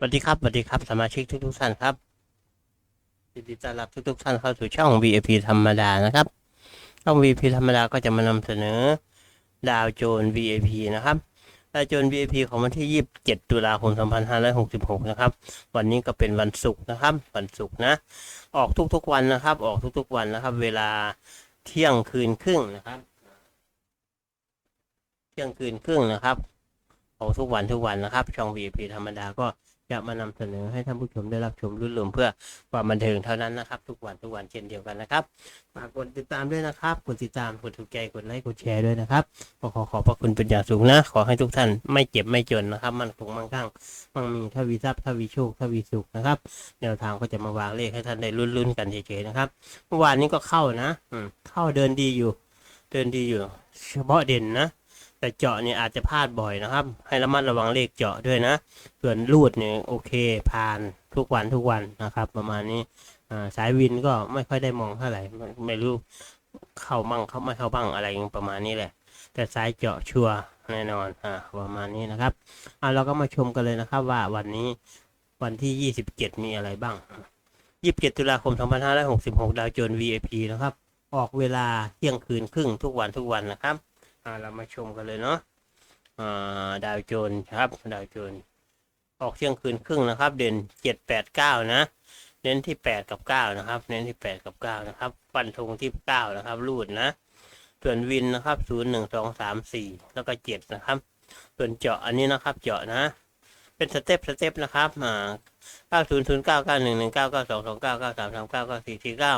สวัสดีครับสวัสดีครับ สมาชิกทุกทุกๆท่านครับยินดีต้อนรับทุกทุกๆท่านเข้าสู่ช่อง VIP ธรรมดานะครับ ช่อง VIP ธรรมดาก็จะมานำเสนอ ดาวโจน VIP นะครับ ดาวโจน VIP ของวันที่ 27 ตุลาคม 2566 นะครับ วันนี้ก็เป็นวันศุกร์นะครับ วันศุกร์นะ ออกทุกๆวันนะครับ ออกทุกๆวันนะครับ เวลาเที่ยงคืนครึ่งนะครับ เที่ยงคืนครึ่งนะครับออกทุกวันทุกวันนะครับ ช่อง VIP ธรรมดาก็ จะมานำเสนอให้ท่านผู้ชมได้รับชมรุ่นรวมเพื่อความบันเทิงเท่านั้นนะครับ ทุกวันทุกวันเช่นเดียวกันนะครับฝากกดติดตามด้วยนะครับกดติดตามกดถูกใจกดไลค์กดแชร์ด้วยนะครับก็ขอขอบพระคุณเป็นอย่างสูงนะ ขอให้ทุกท่านไม่เจ็บไม่จนนะครับ มันคงมั่งคั่งมั่งมีทวีทรัพย์ทวีโชคทวีสุขนะครับแนวทางก็จะมาวางเลขให้ท่านได้ลุ้นๆกันเฉยๆนะครับเมื่อวานนี้ก็เข้านะ อืมเข้าเดินดีอยู่ เดินดีอยู่ เฉพาะเด่นนะ แต่เจาะเนี่ยอาจจะพลาดบ่อยนะครับ ให้ระมัดระวังเลขเจาะด้วยนะ ส่วนรูดเนี่ยโอเคผ่านทุกวันทุกวันนะครับ ประมาณนี้อ่าสายวินก็ไม่ค่อยได้มองเท่าไหร่ไม่รู้เข้าบ้างเขาไม่เข้าบ้างอะไรประมาณนี้แหละ แต่สายเจาะชัวแน่นอนอ่าประมาณนี้นะครับอ่าเราก็มาชมกันเลยนะครับว่าวันนี้วันที่ 27 มีอะไรบ้าง 27 ตุลาคม 2566 ดาวโจนส์ VIP นะครับ ออกเวลาเที่ยงคืนครึ่งทุกวันทุกวันนะครับ อ่าเรามาชมกันเลยเนาะอ่าดาวโจนส์ครับ ดาวโจนส์ออกเที่ยงคืนครึ่งนะครับ เด่นเจ็ดแปดเก้านะ เน้นที่แปดกับเก้านะครับ เน้นที่แปดกับเก้านะครับ ฟันธงที่เก้านะครับ รูดนะ ส่วนวินนะครับศูนย์หนึ่งสองสามสี่แล้วก็เจ็ดนะครับ ส่วนเจาะอันนี้นะครับ เจาะนะ เป็นสเต็ปสเต็ปนะครับอ่าเก้าศูนย์ศูนย์เก้าเก้าหนึ่งหนึ่งเก้าเก้าสองสองเก้าเก้าสามสามเก้าเก้าสี่สี่เก้า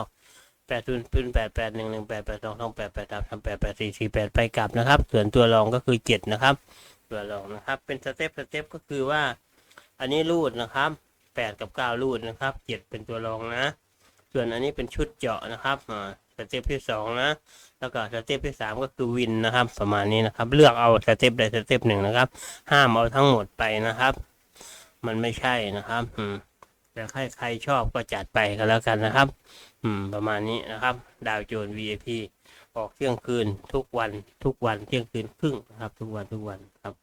แปดศูนย์ศูนย์แปดแปดหนึ่งหนึ่งแปดแปดสองสองแปดแปดสามสามแปดแปดสี่สี่แปดไปกลับนะครับ ส่วนตัวรองก็คือเจ็ดนะครับ ตัวรองนะครับ เป็นสเต็ปสเต็ปก็คือว่า อันนี้รูดนะครับแปดกับเก้ารูดนะครับเจ็ดเป็นตัวรองนะ ส่วนอันนี้เป็นชุดเจาะนะครับอ่าสเต็ปที่สองนะ แล้วก็สเต็ปที่สามก็คือวินนะครับ ประมาณนี้นะครับ เลือกเอาสเต็ปใดสเต็ปหนึ่งนะครับ ห้ามเอาทั้งหมดไปนะครับ มันไม่ใช่นะครับ อืม แต่ใครใครชอบก็จัดไปก็แล้วกันนะครับ อืม ประมาณนี้นะครับ ดาวโจน VIP ออกเที่ยงคืนทุกวันทุกวันเที่ยงคืนครึ่งนะครับ ทุกวันทุกวันครับ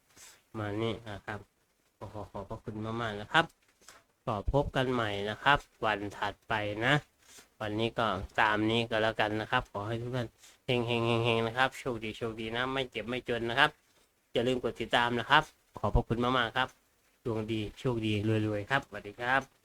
มานี้นะครับขอขอขอบพระคุณมากๆนะครับก็พบกันใหม่นะครับ วันถัดไปนะ วันนี้ก็ตามนี้ก็แล้วกันนะครับ ขอให้ทุกท่านเฮงเฮงเฮงเฮงนะครับโชคดีโชคดีนะ ไม่เจ็บไม่จนนะครับอย่าลืมกดติดตามนะครับ ขอบพระคุณมากๆครับดวงดีโชคดีรวยๆครับสวัสดีครับ